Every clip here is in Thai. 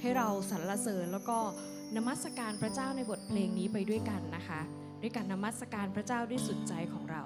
ให้เราสรรเสริญแล้วก็นมัสการพระเจ้าในบทเพลงนี้ไปด้วยกันนะคะ ด้วยการนมัสการพระเจ้าด้วยสุดใจของเรา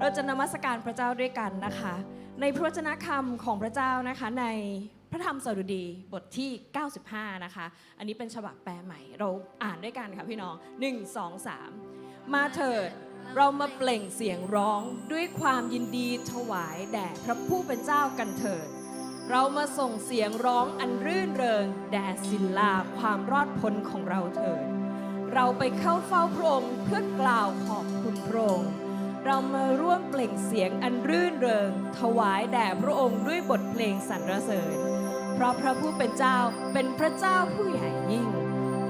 เราจะนมัสการพระเจ้าด้วยกันนะคะ ในพระวจนะคำของพระเจ้านะคะในพระธรรมสดุดีบทที่ 95 นะคะ อันนี้เป็นฉบับแปลใหม่ เราอ่านด้วยกันค่ะพี่น้อง 1 2 3 มาเถิดเรามาเปล่งเสียงร้องด้วยความยินดีถวายแด่พระผู้เป็นเจ้ากันเถิด เรามาส่งเสียงร้องอันรื่นเริงแด่ศิลาความรอดพ้นของเราเถิด เราไปเข้าเฝ้าพระองค์เพื่อกล่าวขอบคุณพระองค์ เรามาร่วมเปล่งเสียงอันรื่นเริง ถวายแด่พระองค์ด้วยบทเพลงสรรเสริญ เพราะพระผู้เป็นเจ้าเป็นพระเจ้าผู้ใหญ่ยิ่ง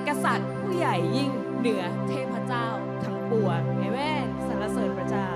กษัตริย์ผู้ใหญ่ยิ่งเหนือเทพเจ้าทั้งปวงเอเวนสรรเสริญพระเจ้าฮา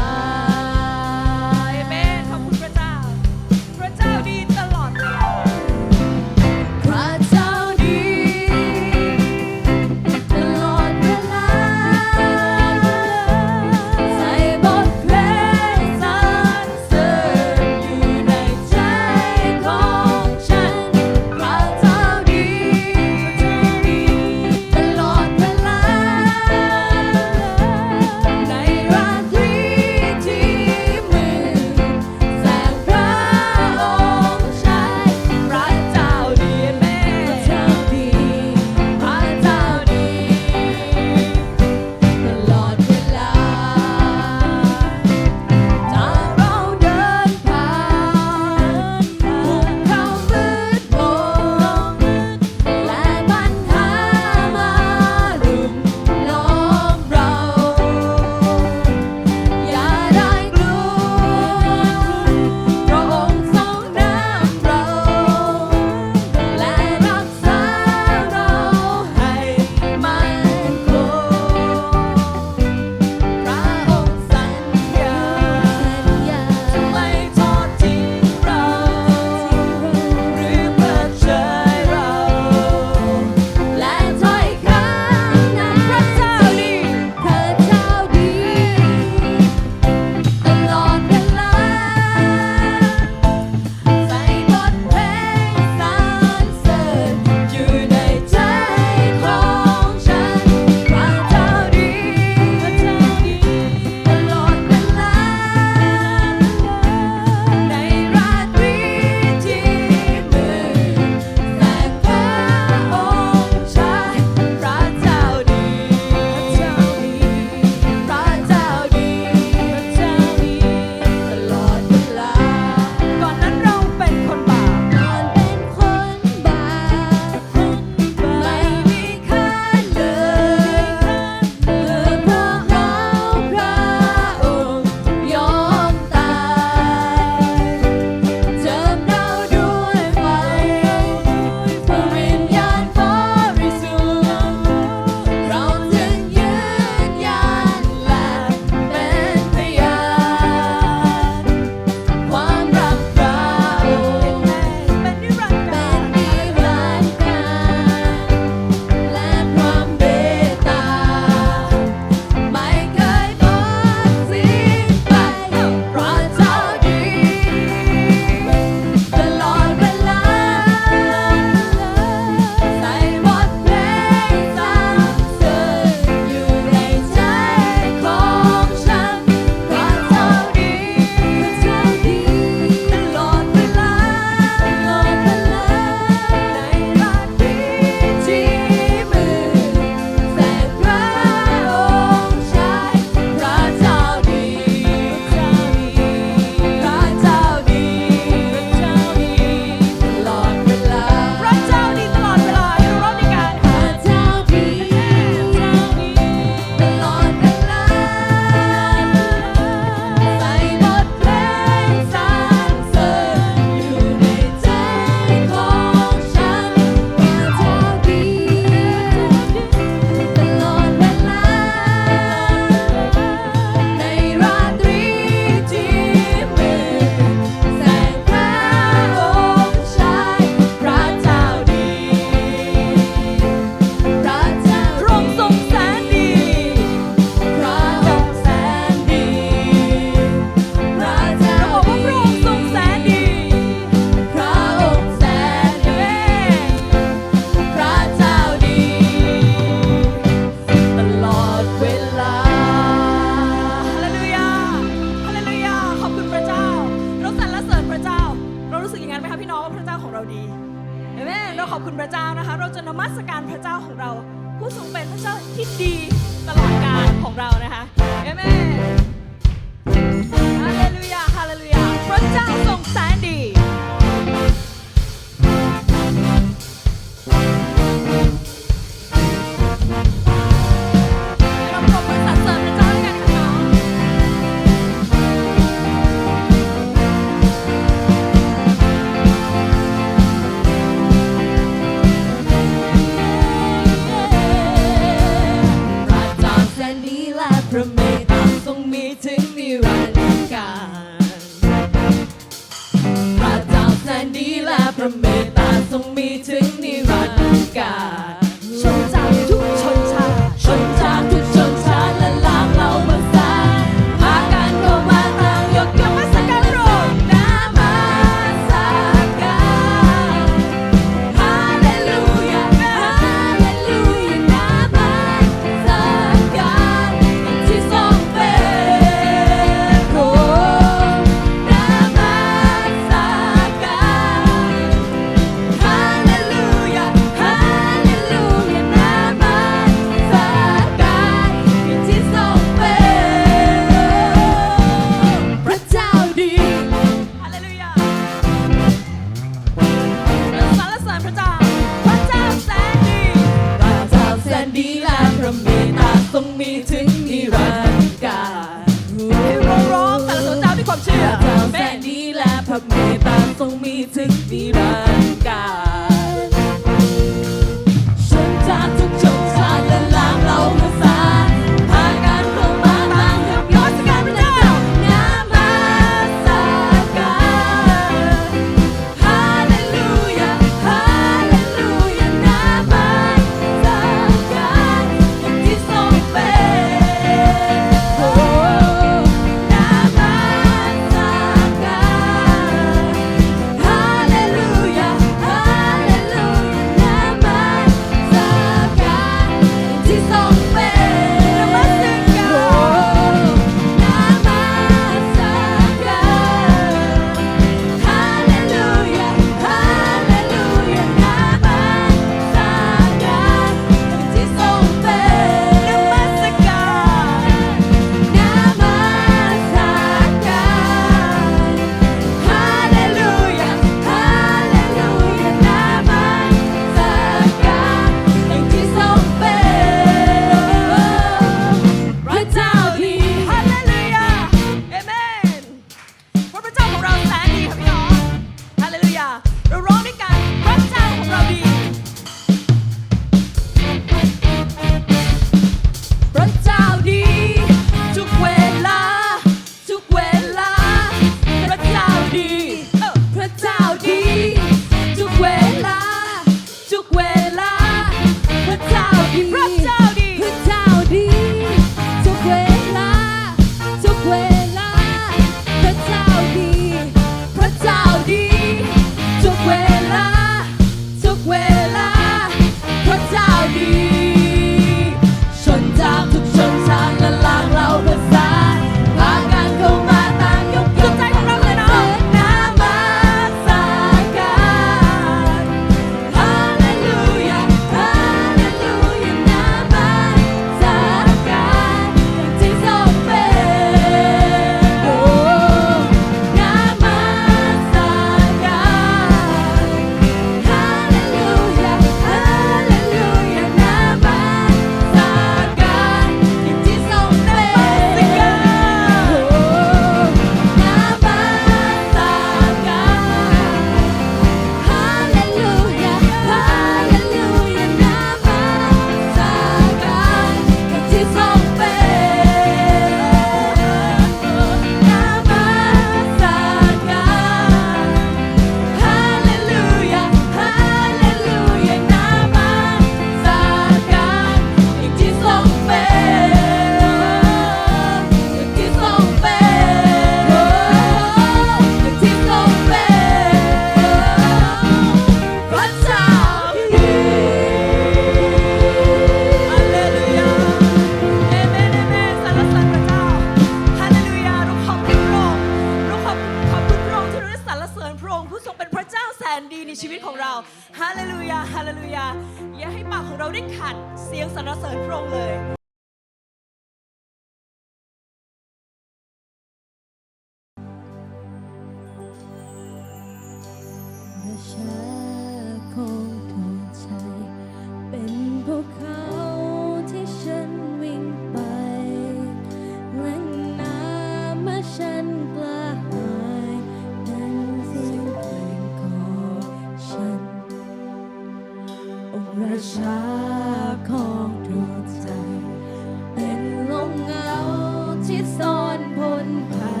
ซ่อนพ้นภัย